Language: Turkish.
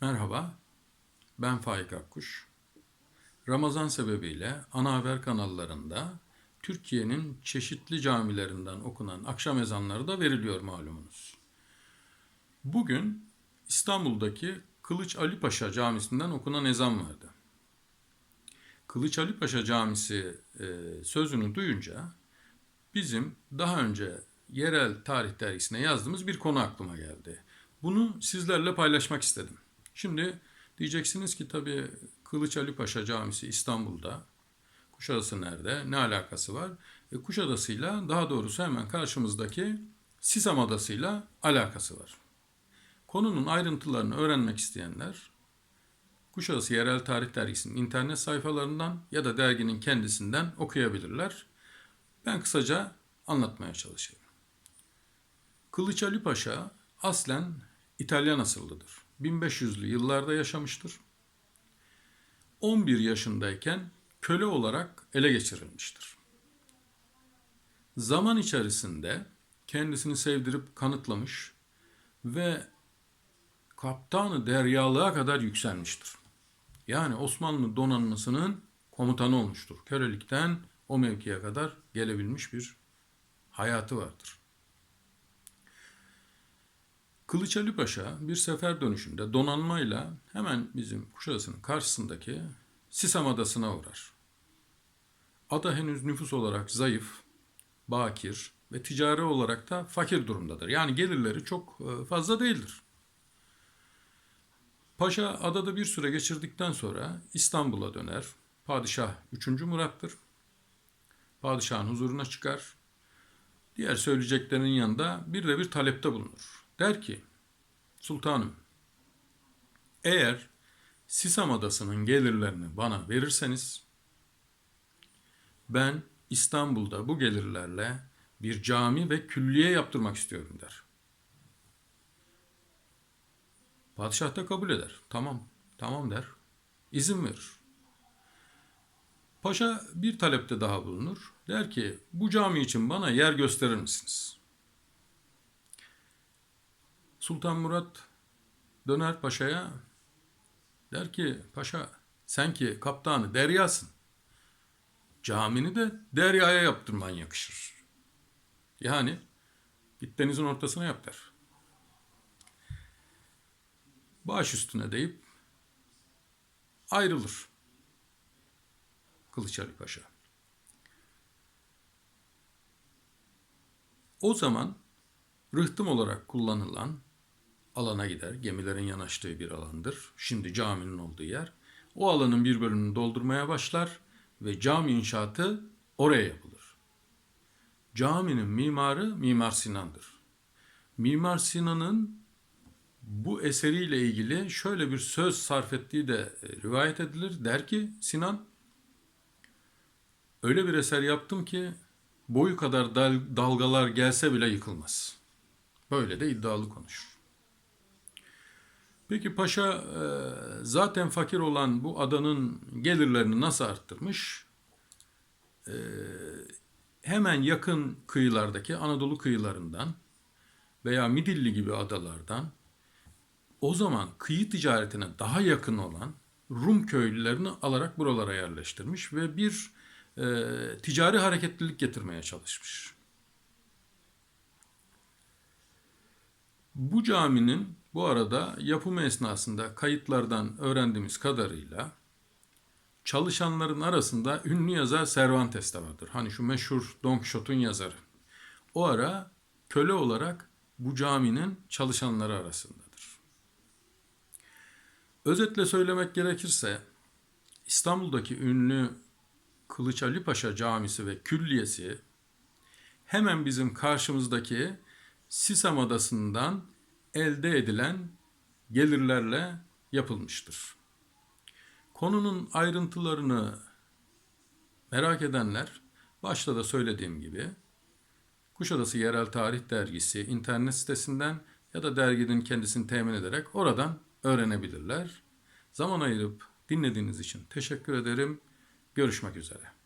Merhaba, ben Faik Akkuş. Ramazan sebebiyle ana haber kanallarında Türkiye'nin çeşitli camilerinden okunan akşam ezanları da veriliyor malumunuz. Bugün İstanbul'daki Kılıç Ali Paşa Camisi'nden okunan ezan vardı. Kılıç Ali Paşa Camisi e, sözünü duyunca bizim daha önce yerel tarih dergisine yazdığımız bir konu aklıma geldi. Bunu sizlerle paylaşmak istedim. Şimdi diyeceksiniz ki tabii Kılıç Ali Paşa Camisi İstanbul'da. Kuşadası nerede? Ne alakası var? E, Kuşadası'yla daha doğrusu hemen karşımızdaki Sisam Adası'yla alakası var. Konunun ayrıntılarını öğrenmek isteyenler Kuşadası Yerel Tarih Dergisi'nin internet sayfalarından ya da derginin kendisinden okuyabilirler. Ben kısaca anlatmaya çalışayım. Kılıç Ali Paşa aslen İtalyan asıllıdır. 1500'lü yıllarda yaşamıştır. 11 yaşındayken köle olarak ele geçirilmiştir. Zaman içerisinde kendisini sevdirip kanıtlamış ve kaptanı deryalığa kadar yükselmiştir. Yani Osmanlı donanmasının komutanı olmuştur. Kölelikten o mevkiye kadar gelebilmiş bir hayatı vardır. Kılıç Ali Paşa bir sefer dönüşünde donanmayla hemen bizim Kuşadası'nın karşısındaki Sisam Adası'na uğrar. Ada henüz nüfus olarak zayıf, bakir ve ticari olarak da fakir durumdadır. Yani gelirleri çok e, fazla değildir. Paşa adada bir süre geçirdikten sonra İstanbul'a döner. Padişah 3. Murat'tır. Padişahın huzuruna çıkar. Diğer söyleyeceklerinin yanında bir de bir talepte bulunur. Der ki, Sultanım, eğer Sisam Adası'nın gelirlerini bana verirseniz, ben İstanbul'da bu gelirlerle bir cami ve külliye yaptırmak istiyorum der. Padişah da kabul eder. Tamam, tamam der. İzin verir. Paşa bir talepte daha bulunur. Der ki bu cami için bana yer gösterir misiniz? Sultan Murat döner paşaya der ki paşa sen ki kaptanı deryasın. Camini de deryaya yaptırman yakışır. Yani git denizin ortasına yap der. Baş üstüne deyip ayrılır. Kılıç Ali Paşa. O zaman rıhtım olarak kullanılan alana gider. Gemilerin yanaştığı bir alandır. Şimdi caminin olduğu yer. O alanın bir bölümünü doldurmaya başlar ve cami inşaatı oraya yapılır. Caminin mimarı Mimar Sinan'dır. Mimar Sinan'ın bu eseriyle ilgili şöyle bir söz sarf ettiği de e, rivayet edilir. Der ki Sinan öyle bir eser yaptım ki boyu kadar dalgalar gelse bile yıkılmaz. Böyle de iddialı konuşur. Peki paşa e, zaten fakir olan bu adanın gelirlerini nasıl arttırmış? E, hemen yakın kıyılardaki Anadolu kıyılarından veya Midilli gibi adalardan o zaman kıyı ticaretine daha yakın olan Rum köylülerini alarak buralara yerleştirmiş ve bir e, ticari hareketlilik getirmeye çalışmış. Bu caminin bu arada yapımı esnasında kayıtlardan öğrendiğimiz kadarıyla çalışanların arasında ünlü yazar Cervantes de vardır. Hani şu meşhur Don Quixote'un yazarı. O ara köle olarak bu caminin çalışanları arasındadır. Özetle söylemek gerekirse İstanbul'daki ünlü Kılıç Ali Paşa Camisi ve Külliyesi hemen bizim karşımızdaki Sisam Adası'ndan elde edilen gelirlerle yapılmıştır. Konunun ayrıntılarını merak edenler başta da söylediğim gibi Kuşadası Yerel Tarih Dergisi internet sitesinden ya da derginin kendisini temin ederek oradan öğrenebilirler. Zaman ayırıp dinlediğiniz için teşekkür ederim. Görüşmek üzere.